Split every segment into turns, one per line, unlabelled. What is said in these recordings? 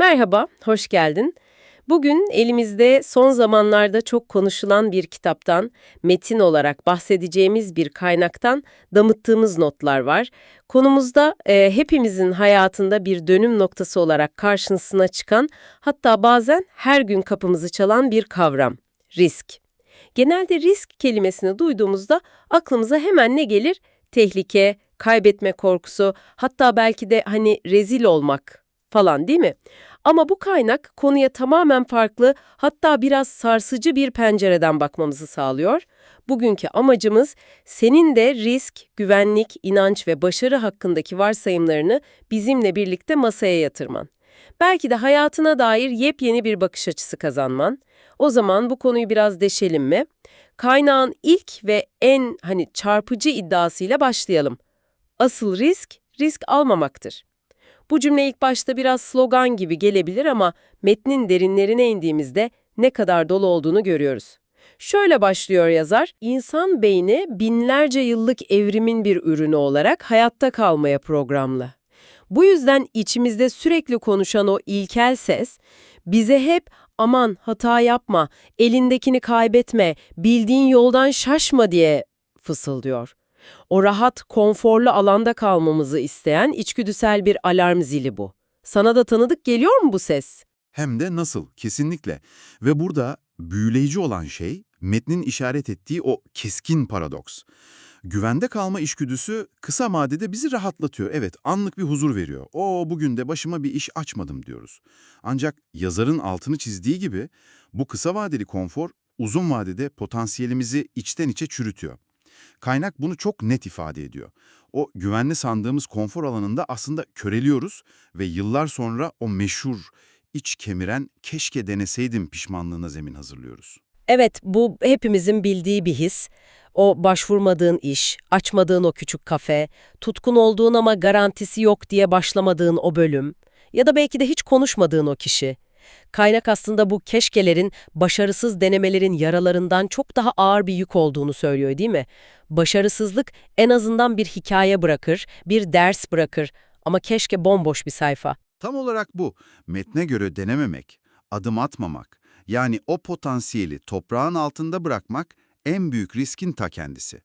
Merhaba, hoş geldin. Bugün elimizde son zamanlarda çok konuşulan bir kitaptan, metin olarak bahsedeceğimiz bir kaynaktan damıttığımız notlar var. Konumuzda e, hepimizin hayatında bir dönüm noktası olarak karşısına çıkan, hatta bazen her gün kapımızı çalan bir kavram, risk. Genelde risk kelimesini duyduğumuzda aklımıza hemen ne gelir? Tehlike, kaybetme korkusu, hatta belki de hani rezil olmak falan değil mi? Ama bu kaynak konuya tamamen farklı, hatta biraz sarsıcı bir pencereden bakmamızı sağlıyor. Bugünkü amacımız senin de risk, güvenlik, inanç ve başarı hakkındaki varsayımlarını bizimle birlikte masaya yatırman. Belki de hayatına dair yepyeni bir bakış açısı kazanman. O zaman bu konuyu biraz deşelim mi? Kaynağın ilk ve en hani çarpıcı iddiasıyla başlayalım. Asıl risk, risk almamaktır. Bu cümle ilk başta biraz slogan gibi gelebilir ama metnin derinlerine indiğimizde ne kadar dolu olduğunu görüyoruz. Şöyle başlıyor yazar, insan beyni binlerce yıllık evrimin bir ürünü olarak hayatta kalmaya programlı. Bu yüzden içimizde sürekli konuşan o ilkel ses, bize hep aman hata yapma, elindekini kaybetme, bildiğin yoldan şaşma diye fısıldıyor. O rahat, konforlu alanda kalmamızı isteyen içgüdüsel bir alarm zili bu. Sana da tanıdık geliyor mu bu ses?
Hem de nasıl, kesinlikle. Ve burada büyüleyici olan şey, metnin işaret ettiği o keskin paradoks. Güvende kalma içgüdüsü kısa vadede bizi rahatlatıyor. Evet, anlık bir huzur veriyor. O bugün de başıma bir iş açmadım diyoruz. Ancak yazarın altını çizdiği gibi bu kısa vadeli konfor uzun vadede potansiyelimizi içten içe çürütüyor. Kaynak bunu çok net ifade ediyor. O güvenli sandığımız konfor alanında aslında köreliyoruz ve yıllar sonra o meşhur, iç kemiren keşke deneseydim pişmanlığına zemin hazırlıyoruz.
Evet, bu hepimizin bildiği bir his. O başvurmadığın iş, açmadığın o küçük kafe, tutkun olduğun ama garantisi yok diye başlamadığın o bölüm ya da belki de hiç konuşmadığın o kişi. Kaynak aslında bu keşkelerin, başarısız denemelerin yaralarından çok daha ağır bir yük olduğunu söylüyor değil mi? Başarısızlık en azından bir hikaye bırakır, bir ders bırakır ama keşke bomboş bir sayfa.
Tam olarak bu. Metne göre denememek, adım atmamak, yani o potansiyeli toprağın altında bırakmak en büyük riskin ta kendisi.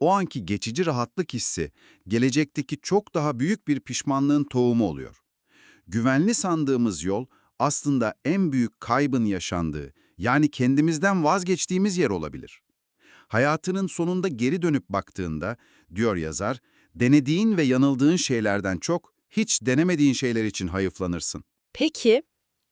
O anki geçici rahatlık hissi, gelecekteki çok daha büyük bir pişmanlığın tohumu oluyor. Güvenli sandığımız yol, aslında en büyük kaybın yaşandığı, yani kendimizden vazgeçtiğimiz yer olabilir. Hayatının sonunda geri dönüp baktığında, diyor yazar, denediğin ve yanıldığın şeylerden çok, hiç denemediğin şeyler için hayıflanırsın.
Peki,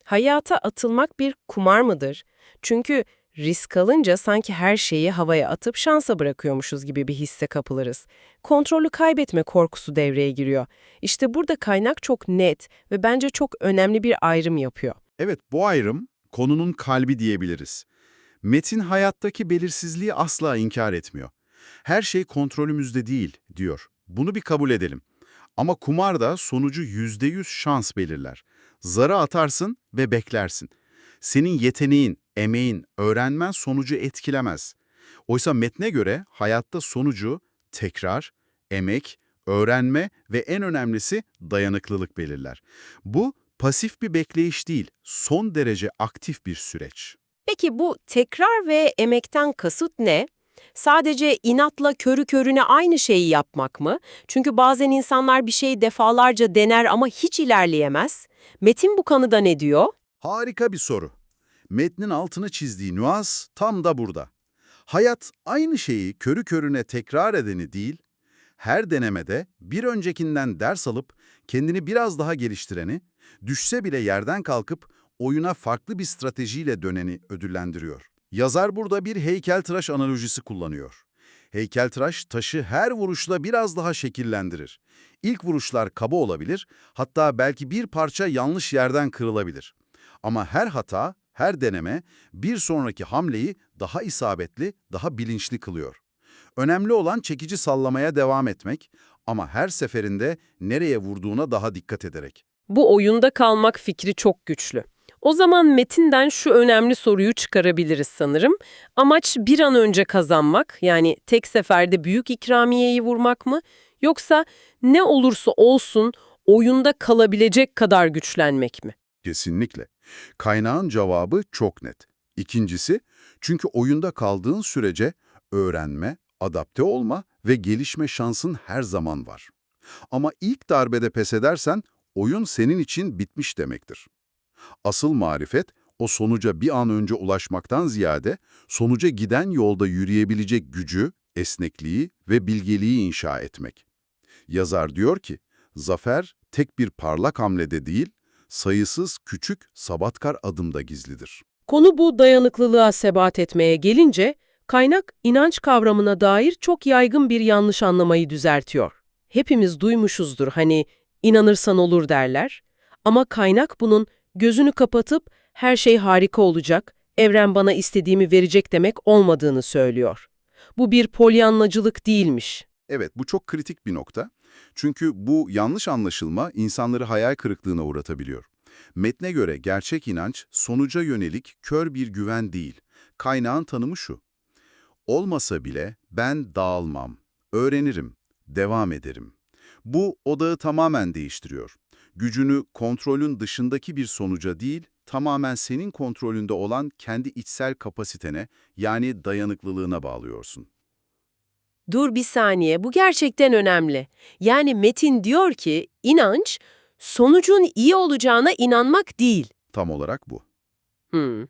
hayata atılmak bir kumar mıdır? Çünkü risk alınca sanki her şeyi havaya atıp şansa bırakıyormuşuz gibi bir hisse kapılırız. Kontrolü kaybetme korkusu devreye giriyor. İşte burada kaynak çok net ve bence çok önemli bir ayrım yapıyor.
Evet, bu ayrım konunun kalbi diyebiliriz. Metin hayattaki belirsizliği asla inkar etmiyor. Her şey kontrolümüzde değil, diyor. Bunu bir kabul edelim. Ama kumarda sonucu %100 şans belirler. Zarı atarsın ve beklersin. Senin yeteneğin, emeğin, öğrenmen sonucu etkilemez. Oysa metne göre hayatta sonucu tekrar, emek, öğrenme ve en önemlisi dayanıklılık belirler. Bu pasif bir bekleyiş değil, son derece aktif bir süreç.
Peki bu tekrar ve emekten kasıt ne? Sadece inatla körü körüne aynı şeyi yapmak mı? Çünkü bazen insanlar bir şeyi defalarca dener ama hiç ilerleyemez. Metin bu konuda ne diyor?
Harika bir soru. Metnin altını çizdiği nüans tam da burada. Hayat aynı şeyi körü körüne tekrar edeni değil, her denemede bir öncekinden ders alıp kendini biraz daha geliştireni, düşse bile yerden kalkıp oyuna farklı bir stratejiyle döneni ödüllendiriyor. Yazar burada bir heykeltıraş analojisi kullanıyor. Heykeltıraş taşı her vuruşla biraz daha şekillendirir. İlk vuruşlar kaba olabilir, hatta belki bir parça yanlış yerden kırılabilir. Ama her hata, her deneme bir sonraki hamleyi daha isabetli, daha bilinçli kılıyor. Önemli olan çekici sallamaya devam etmek ama her seferinde nereye vurduğuna daha dikkat ederek.
Bu oyunda kalmak fikri çok güçlü. O zaman metinden şu önemli soruyu çıkarabiliriz sanırım. Amaç bir an önce kazanmak, yani tek seferde büyük ikramiyeyi vurmak mı? Yoksa ne olursa olsun oyunda kalabilecek kadar güçlenmek mi?
Kesinlikle. Kaynağın cevabı çok net. İkincisi, çünkü oyunda kaldığın sürece öğrenme, adapte olma ve gelişme şansın her zaman var. Ama ilk darbede pes edersen oyun senin için bitmiş demektir. Asıl marifet o sonuca bir an önce ulaşmaktan ziyade sonuca giden yolda yürüyebilecek gücü, esnekliği ve bilgeliği inşa etmek. Yazar diyor ki, zafer tek bir parlak hamlede değil, sayısız küçük sabatkar adımda gizlidir.
Konu bu dayanıklılığa sebat etmeye gelince, kaynak inanç kavramına dair çok yaygın bir yanlış anlamayı düzeltiyor. Hepimiz duymuşuzdur hani inanırsan olur derler. Ama kaynak bunun gözünü kapatıp her şey harika olacak, evren bana istediğimi verecek demek olmadığını söylüyor. Bu bir polyanlacılık değilmiş.
Evet, bu çok kritik bir nokta. Çünkü bu yanlış anlaşılma insanları hayal kırıklığına uğratabiliyor. Metne göre gerçek inanç sonuca yönelik kör bir güven değil. Kaynağın tanımı şu. Olmasa bile ben dağılmam, öğrenirim, devam ederim. Bu odağı tamamen değiştiriyor. Gücünü kontrolün dışındaki bir sonuca değil, tamamen senin kontrolünde olan kendi içsel kapasitene yani dayanıklılığına bağlıyorsun.
Dur bir saniye, bu gerçekten önemli. Yani Metin diyor ki, inanç, sonucun iyi olacağına inanmak değil.
Tam olarak bu.
Hmm.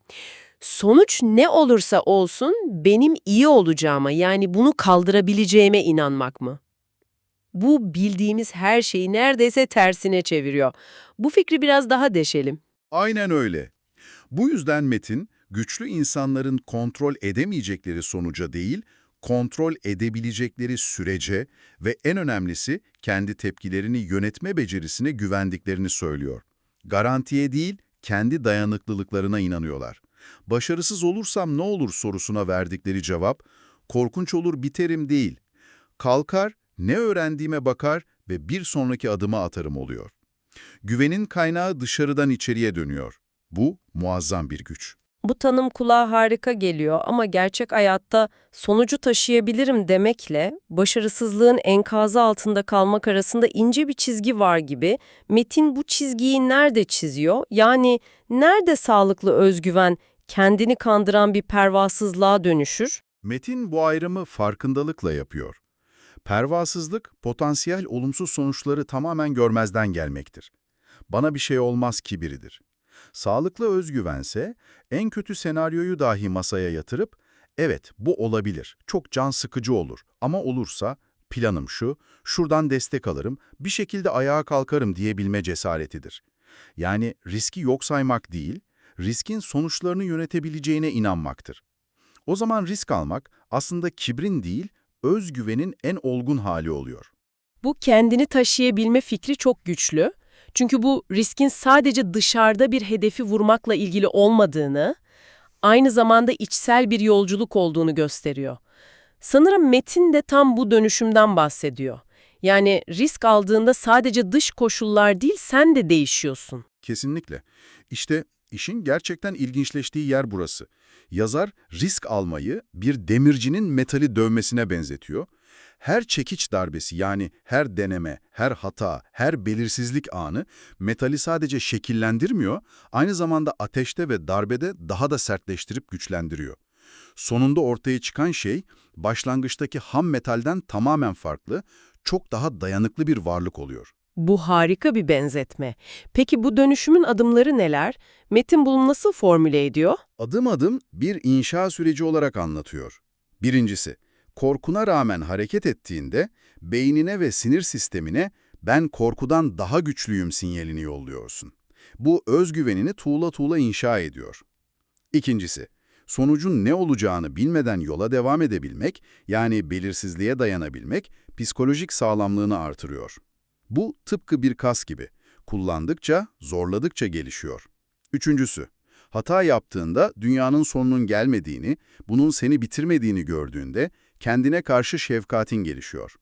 Sonuç ne olursa olsun benim iyi olacağıma yani bunu kaldırabileceğime inanmak mı? Bu bildiğimiz her şeyi neredeyse tersine çeviriyor. Bu fikri biraz daha deşelim.
Aynen öyle. Bu yüzden Metin, güçlü insanların kontrol edemeyecekleri sonuca değil, kontrol edebilecekleri sürece ve en önemlisi kendi tepkilerini yönetme becerisine güvendiklerini söylüyor. Garantiye değil, kendi dayanıklılıklarına inanıyorlar. Başarısız olursam ne olur sorusuna verdikleri cevap, korkunç olur biterim değil. Kalkar, ne öğrendiğime bakar ve bir sonraki adıma atarım oluyor. Güvenin kaynağı dışarıdan içeriye dönüyor. Bu muazzam bir güç.
Bu tanım kulağa harika geliyor ama gerçek hayatta sonucu taşıyabilirim demekle başarısızlığın enkazı altında kalmak arasında ince bir çizgi var gibi. Metin bu çizgiyi nerede çiziyor? Yani nerede sağlıklı özgüven kendini kandıran bir pervasızlığa dönüşür?
Metin bu ayrımı farkındalıkla yapıyor. Pervasızlık, potansiyel olumsuz sonuçları tamamen görmezden gelmektir. Bana bir şey olmaz kibiridir. Sağlıklı özgüvense, en kötü senaryoyu dahi masaya yatırıp, evet bu olabilir, çok can sıkıcı olur ama olursa planım şu, şuradan destek alırım, bir şekilde ayağa kalkarım diyebilme cesaretidir. Yani riski yok saymak değil, riskin sonuçlarını yönetebileceğine inanmaktır. O zaman risk almak aslında kibrin değil, özgüvenin en olgun hali oluyor.
Bu kendini taşıyabilme fikri çok güçlü. Çünkü bu riskin sadece dışarıda bir hedefi vurmakla ilgili olmadığını, aynı zamanda içsel bir yolculuk olduğunu gösteriyor. Sanırım Metin de tam bu dönüşümden bahsediyor. Yani risk aldığında sadece dış koşullar değil sen de değişiyorsun.
Kesinlikle. İşte işin gerçekten ilginçleştiği yer burası. Yazar risk almayı bir demircinin metali dövmesine benzetiyor. Her çekiç darbesi yani her deneme, her hata, her belirsizlik anı metali sadece şekillendirmiyor, aynı zamanda ateşte ve darbede daha da sertleştirip güçlendiriyor. Sonunda ortaya çıkan şey başlangıçtaki ham metalden tamamen farklı, çok daha dayanıklı bir varlık oluyor.
Bu harika bir benzetme. Peki bu dönüşümün adımları neler? Metin bunu nasıl formüle ediyor?
Adım adım bir inşa süreci olarak anlatıyor. Birincisi, korkuna rağmen hareket ettiğinde beynine ve sinir sistemine ben korkudan daha güçlüyüm sinyalini yolluyorsun. Bu özgüvenini tuğla tuğla inşa ediyor. İkincisi, sonucun ne olacağını bilmeden yola devam edebilmek, yani belirsizliğe dayanabilmek, psikolojik sağlamlığını artırıyor. Bu tıpkı bir kas gibi. Kullandıkça, zorladıkça gelişiyor. Üçüncüsü, hata yaptığında dünyanın sonunun gelmediğini, bunun seni bitirmediğini gördüğünde kendine karşı şefkatin gelişiyor.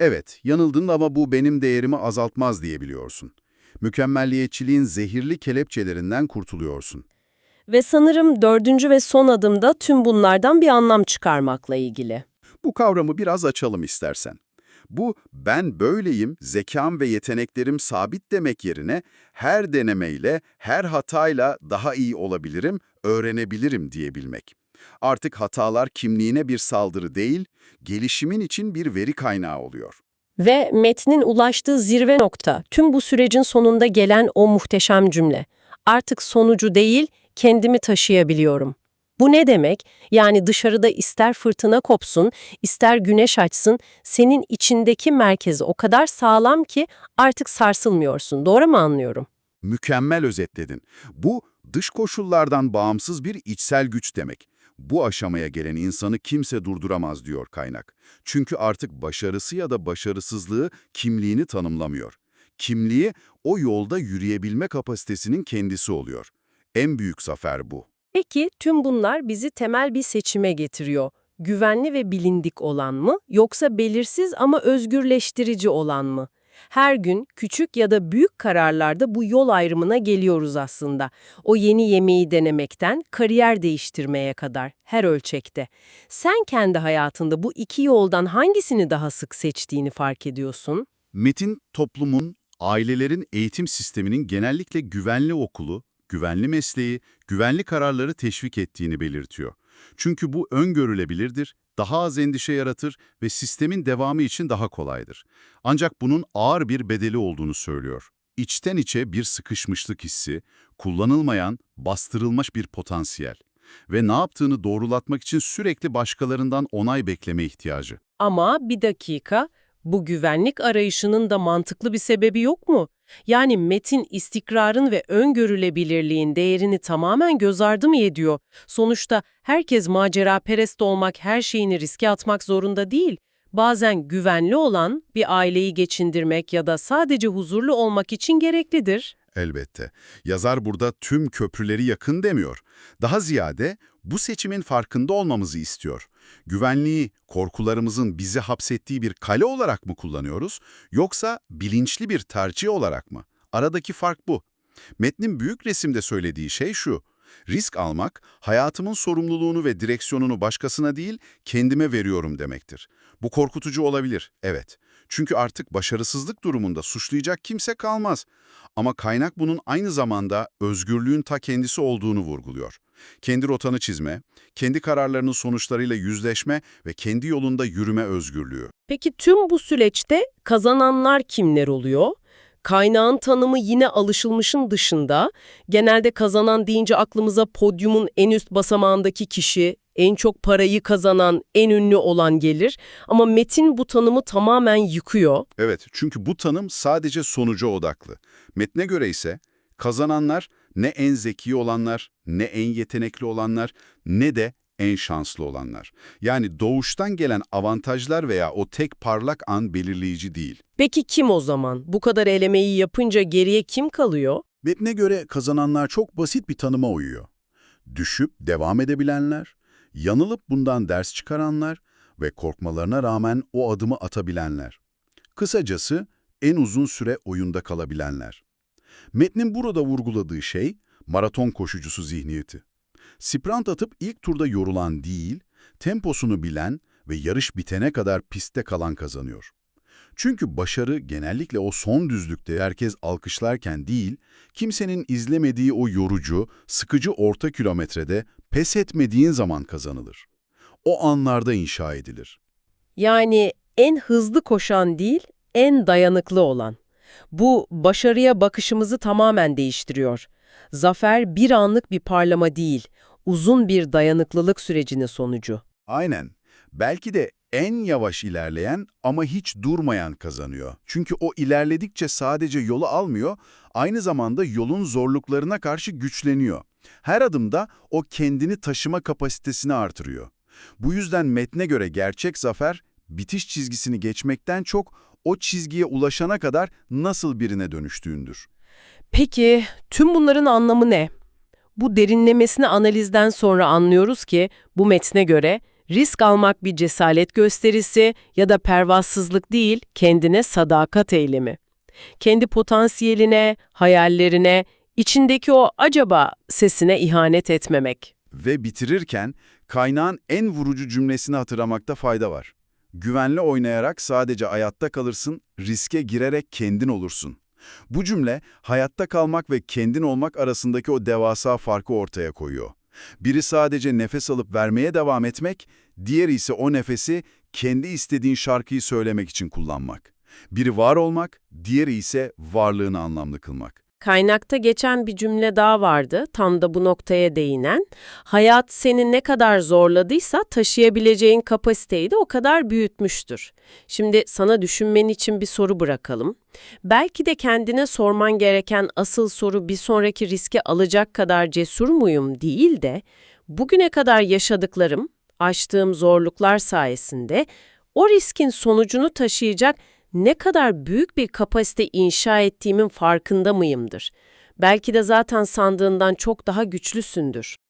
Evet, yanıldın ama bu benim değerimi azaltmaz diyebiliyorsun. Mükemmelliyetçiliğin zehirli kelepçelerinden kurtuluyorsun.
Ve sanırım dördüncü ve son adımda tüm bunlardan bir anlam çıkarmakla ilgili.
Bu kavramı biraz açalım istersen. Bu ben böyleyim, zekam ve yeteneklerim sabit demek yerine her denemeyle, her hatayla daha iyi olabilirim, öğrenebilirim diyebilmek. Artık hatalar kimliğine bir saldırı değil, gelişimin için bir veri kaynağı oluyor.
Ve metnin ulaştığı zirve nokta, tüm bu sürecin sonunda gelen o muhteşem cümle. Artık sonucu değil, kendimi taşıyabiliyorum. Bu ne demek? Yani dışarıda ister fırtına kopsun, ister güneş açsın, senin içindeki merkezi o kadar sağlam ki artık sarsılmıyorsun. Doğru mu anlıyorum?
Mükemmel özetledin. Bu dış koşullardan bağımsız bir içsel güç demek. Bu aşamaya gelen insanı kimse durduramaz diyor kaynak. Çünkü artık başarısı ya da başarısızlığı kimliğini tanımlamıyor. Kimliği o yolda yürüyebilme kapasitesinin kendisi oluyor. En büyük zafer bu.
Peki tüm bunlar bizi temel bir seçime getiriyor. Güvenli ve bilindik olan mı yoksa belirsiz ama özgürleştirici olan mı? Her gün küçük ya da büyük kararlarda bu yol ayrımına geliyoruz aslında. O yeni yemeği denemekten kariyer değiştirmeye kadar her ölçekte. Sen kendi hayatında bu iki yoldan hangisini daha sık seçtiğini fark ediyorsun?
Metin, toplumun, ailelerin eğitim sisteminin genellikle güvenli okulu, güvenli mesleği, güvenli kararları teşvik ettiğini belirtiyor. Çünkü bu öngörülebilirdir, daha az endişe yaratır ve sistemin devamı için daha kolaydır. Ancak bunun ağır bir bedeli olduğunu söylüyor. İçten içe bir sıkışmışlık hissi, kullanılmayan, bastırılmış bir potansiyel ve ne yaptığını doğrulatmak için sürekli başkalarından onay bekleme ihtiyacı.
Ama bir dakika, bu güvenlik arayışının da mantıklı bir sebebi yok mu? Yani metin istikrarın ve öngörülebilirliğin değerini tamamen göz ardı mı ediyor? Sonuçta herkes macera perest olmak, her şeyini riske atmak zorunda değil. Bazen güvenli olan bir aileyi geçindirmek ya da sadece huzurlu olmak için gereklidir.
Elbette. Yazar burada tüm köprüleri yakın demiyor. Daha ziyade bu seçimin farkında olmamızı istiyor. Güvenliği, korkularımızın bizi hapsettiği bir kale olarak mı kullanıyoruz, yoksa bilinçli bir tercih olarak mı? Aradaki fark bu. Metnin büyük resimde söylediği şey şu. Risk almak, hayatımın sorumluluğunu ve direksiyonunu başkasına değil, kendime veriyorum demektir. Bu korkutucu olabilir, evet. Çünkü artık başarısızlık durumunda suçlayacak kimse kalmaz. Ama kaynak bunun aynı zamanda özgürlüğün ta kendisi olduğunu vurguluyor. Kendi rotanı çizme, kendi kararlarının sonuçlarıyla yüzleşme ve kendi yolunda yürüme özgürlüğü.
Peki tüm bu süreçte kazananlar kimler oluyor? Kaynağın tanımı yine alışılmışın dışında. Genelde kazanan deyince aklımıza podyumun en üst basamağındaki kişi, en çok parayı kazanan, en ünlü olan gelir. Ama metin bu tanımı tamamen yıkıyor.
Evet, çünkü bu tanım sadece sonuca odaklı. Metne göre ise kazananlar ne en zeki olanlar, ne en yetenekli olanlar, ne de en şanslı olanlar. Yani doğuştan gelen avantajlar veya o tek parlak an belirleyici değil.
Peki kim o zaman? Bu kadar elemeyi yapınca geriye kim kalıyor?
Metne göre kazananlar çok basit bir tanıma uyuyor. Düşüp devam edebilenler, yanılıp bundan ders çıkaranlar ve korkmalarına rağmen o adımı atabilenler. Kısacası en uzun süre oyunda kalabilenler. Metnin burada vurguladığı şey maraton koşucusu zihniyeti. Sprint atıp ilk turda yorulan değil, temposunu bilen ve yarış bitene kadar pistte kalan kazanıyor. Çünkü başarı genellikle o son düzlükte herkes alkışlarken değil, kimsenin izlemediği o yorucu, sıkıcı orta kilometrede pes etmediğin zaman kazanılır. O anlarda inşa edilir.
Yani en hızlı koşan değil, en dayanıklı olan. Bu başarıya bakışımızı tamamen değiştiriyor. Zafer bir anlık bir parlama değil, uzun bir dayanıklılık sürecinin sonucu.
Aynen. Belki de en yavaş ilerleyen ama hiç durmayan kazanıyor. Çünkü o ilerledikçe sadece yolu almıyor, aynı zamanda yolun zorluklarına karşı güçleniyor. Her adımda o kendini taşıma kapasitesini artırıyor. Bu yüzden metne göre gerçek zafer, bitiş çizgisini geçmekten çok o çizgiye ulaşana kadar nasıl birine dönüştüğündür.
Peki tüm bunların anlamı ne? Bu derinlemesine analizden sonra anlıyoruz ki bu metne göre risk almak bir cesaret gösterisi ya da pervasızlık değil, kendine sadakat eylemi. Kendi potansiyeline, hayallerine, içindeki o acaba sesine ihanet etmemek.
Ve bitirirken kaynağın en vurucu cümlesini hatırlamakta fayda var. Güvenli oynayarak sadece hayatta kalırsın, riske girerek kendin olursun. Bu cümle hayatta kalmak ve kendin olmak arasındaki o devasa farkı ortaya koyuyor. Biri sadece nefes alıp vermeye devam etmek, diğeri ise o nefesi kendi istediğin şarkıyı söylemek için kullanmak. Biri var olmak, diğeri ise varlığını anlamlı kılmak.
Kaynakta geçen bir cümle daha vardı, tam da bu noktaya değinen. Hayat seni ne kadar zorladıysa taşıyabileceğin kapasiteyi de o kadar büyütmüştür. Şimdi sana düşünmen için bir soru bırakalım. Belki de kendine sorman gereken asıl soru bir sonraki riski alacak kadar cesur muyum değil de, bugüne kadar yaşadıklarım, aştığım zorluklar sayesinde o riskin sonucunu taşıyacak ne kadar büyük bir kapasite inşa ettiğimin farkında mıyımdır? Belki de zaten sandığından çok daha güçlüsündür.